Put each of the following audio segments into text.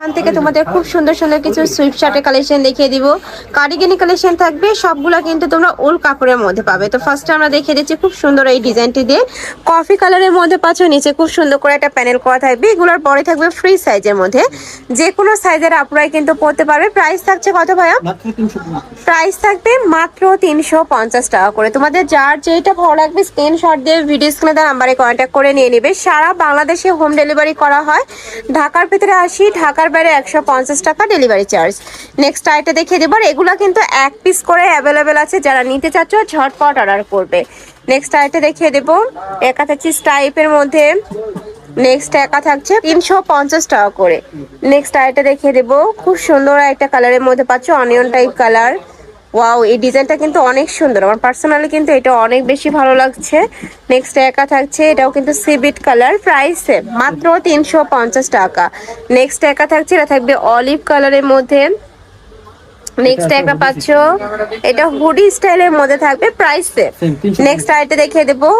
এখান থেকে তোমাদের খুব সুন্দর সুন্দর কিছু সুইফট শার্টের কালেকশন দেখিয়ে দিব। কারিগিনি কালেকশন থাকবে সবগুলা কিন্তু তোমরা উল কাপড়ের মধ্যে পাবে। তো ফার্স্টে আমরা দেখিয়ে দিচ্ছি খুব সুন্দর এই ডিজাইনটি দিয়ে। কফি কালারের মধ্যে পাচ্ছ নিচে খুব সুন্দর করে একটা প্যানেল করা থাকবে। এগুলোর পরে থাকবে ফ্রি সাইজের মধ্যে। যে কোনো সাইজের আপনারাই কিন্তু পড়তে পারবে। প্রাইস থাকছে কত ভাইয়া? প্রাইস থাকবে মাত্র তিনশো পঞ্চাশ টাকা করে। তোমাদের যার যেটা ভালো লাগবে স্ক্রিনশট দিয়ে ভিডিও স্ক্রিনে দেওয়া নাম্বারে কন্ট্যাক্ট করে নিয়ে নেবে। সারা বাংলাদেশে হোম ডেলিভারি করা হয়। ঢাকার ভিতরে আসি ঢাকার বাইরে একশো পঞ্চাশ টাকা ডেলিভারি চার্জ নেক্সট আইটা দেখিয়ে দেবো এগুলো কিন্তু এক পিস করে অ্যাভেলেবেল আছে, যারা নিতে চাচ্ছ ঝটপট অর্ডার করবে। নেক্সট আইটা দেখিয়ে দেবো একা চিজ টাইপের মধ্যে। নেক্সট একা থাকছে তিনশো পঞ্চাশ টাকা করে। নেক্সট আইটা দেখিয়ে দেবো, খুব সুন্দর একটা কালারের মধ্যে পাচ্ছ অনিয়ন টাইপ কালার ওয়াও এই ডিজাইনটা কিন্তু অনেক সুন্দর। আমার পার্সোনালি কিন্তু এটা অনেক বেশি ভালো লাগছে। নেক্সট একা থাকছে এটাও কিন্তু সিবিট কালার প্রাইস মাত্র তিনশো পঞ্চাশ টাকা। নেক্সট একা থাকছে এটা থাকবে অলিভ কালারের মধ্যে। নেক্সট একটা পাচ্ছ এটা হুডি স্টাইলের মধ্যে থাকবে প্রাইস সেম Same, 300 নেক্সট আইটা দেখিয়ে দেবো।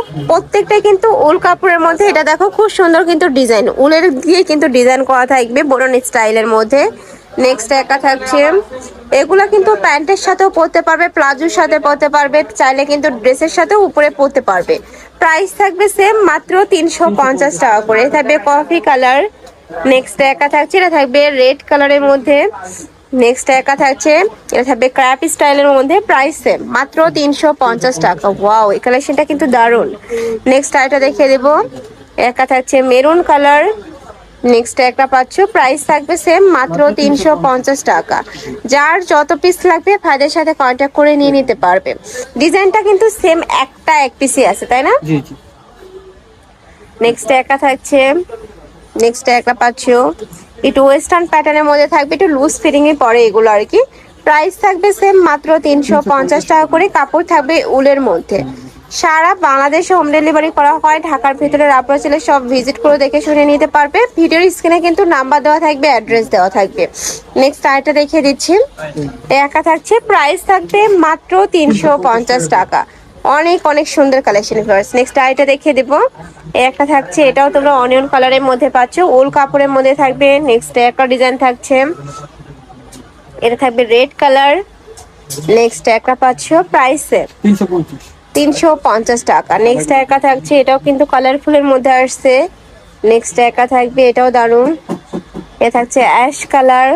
কিন্তু উল কাপড়ের মধ্যে এটা দেখো খুব সুন্দর কিন্তু ডিজাইন। উলের দিয়ে কিন্তু ডিজাইন করা থাকবে বোরন স্টাইলের মধ্যে। নেক্সট একা থাকছে। এগুলো কিন্তু প্যান্টের সাথেও পরতে পারবে, প্লাজোর সাথে পরতে পারবে, চাইলে কিন্তু ড্রেসের সাথেও উপরে পরতে পারবে। প্রাইস থাকবে সেম মাত্র তিনশো পঞ্চাশ টাকা করে। থাকবে কফি কালার নেক্সট একা থাকছে, এটা থাকবে রেড কালারের মধ্যে। নেক্সট একা থাকছে, এটা থাকবে ক্র্যাপ স্টাইলের মধ্যে। প্রাইস সেম মাত্র তিনশো পঞ্চাশ টাকা। ওয়াও এই কালেকশনটা কিন্তু দারুণ। নেক্সট আরেকটা দেখিয়ে দেবো। একা থাকছে মেরুন কালার নেক্সট একটা পাচ্ছ প্রাইস থাকবে সেম মাত্র তিনশো পঞ্চাশ টাকা। যার যত পিস লাগবে ভাইদের সাথে কন্ট্যাক্ট করে নিয়ে নিতে পারবে। ডিজাইনটা কিন্তু সেম একটা এক পিসই আছে তাই না? নেক্সট একা থাকছে নেক্সট একটা পাচ্ছ। একটু ওয়েস্টার্ন প্যাটার্নের মধ্যে থাকবে একটু লুজ ফিটিং এ পরে এগুলো আর কি। প্রাইস থাকবে সেম মাত্র তিনশো পঞ্চাশ টাকা করে কাপড় থাকবে উলের মধ্যে। সারা বাংলাদেশে হোম ডেলিভারি করা হয়। ঢাকার ভিতরে আপনারা সব ভিজিট করে দেখে শুনে নিতে পারবে। ভিডিওর স্ক্রিনে কিন্তু নাম্বার দেওয়া থাকবে অ্যাড্রেস দেওয়া থাকবে। নেক্সট আরেকটা দেখিয়ে দিচ্ছি। একা থাকছে। প্রাইস থাকবে মাত্র তিনশো পঞ্চাশ টাকা। অনেক অনেক সুন্দর কালেকশন নেক্সট আইটা দেখিয়ে দেবো। একটা থাকছে, এটাও তোমরা অনিয়ন কালারের মধ্যে পাচ্ছ। ওল কাপড়ের মধ্যে থাকবে। নেক্সট একটা ডিজাইন থাকছে। এটা থাকবে রেড কালার নেক্সট একটা পাচ্ছ প্রাইস তিনশো তিনশো পঞ্চাশ টাকা। নেক্সট একা থাকছে এটাও কিন্তু কালারফুলের মধ্যে আসছে। নেক্সট একা থাকবে এটাও দারুণ। এ থাকছে অ্যাশ কালার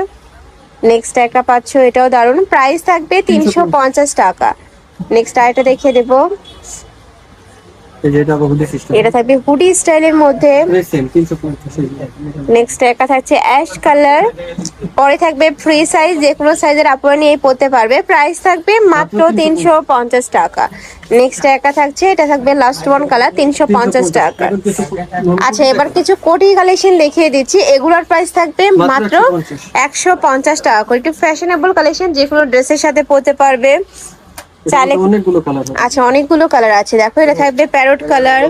নেক্সট একা পাচ্ছ এটাও দারুণ। প্রাইস থাকবে তিনশো পঞ্চাশ। টাকা। নেক্সট আরেকটা দেখিয়ে দেবো। এটা থাকবে হুডি স্টাইলের মধ্যে। নেক্সট থাকছে অ্যাশ কালার পরে থাকবে ফ্রি সাইজ যে কোনো সাইজের আপনারা নিয়ে পড়তে পারবে। প্রাইস থাকবে মাত্র তিনশো পঞ্চাশ। টাকা। নেক্সট থাকছে এটা থাকবে লাস্ট ওয়ান কালার তিনশো পঞ্চাশ টাকা। আচ্ছা এবার কিছু কোটি কালেকশন দেখিয়ে দিচ্ছি। এগুলোর প্রাইস থাকবে মাত্র একশো পঞ্চাশ। টাকা। একটু ফ্যাশনেবল কালেকশন যে কোনো ড্রেসের সাথে পরতে পারবে। চাইলে অনেকগুলো কালার আচ্ছা অনেকগুলো কালার আছে। দেখো এটা থাকবে প্যারট কালার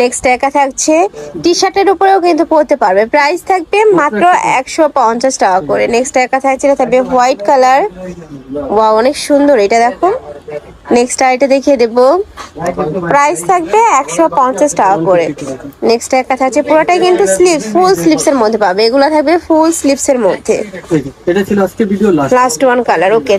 নেক্সট একা থাকছে। টি শার্টের উপরেও কিন্তু পরতে পারবে। প্রাইস থাকবে মাত্র একশো পঞ্চাশ টাকা করে। নেক্সট একা থাকছে এটা থাকবে হোয়াইট কালার ওয়া অনেক সুন্দর এটা দেখো। নেক্সট আইটা দেখিয়ে দেবো। প্রাইস থাকবে একশো পঞ্চাশ টাকা করে। নেক্সট একা থাকছে পুরোটাই কিন্তু স্লিভ ফুল স্লিভসের মধ্যে পাবে। এগুলো থাকবে ফুল স্লিভসের মধ্যে। এটা ছিল আজকে video last last one colour okay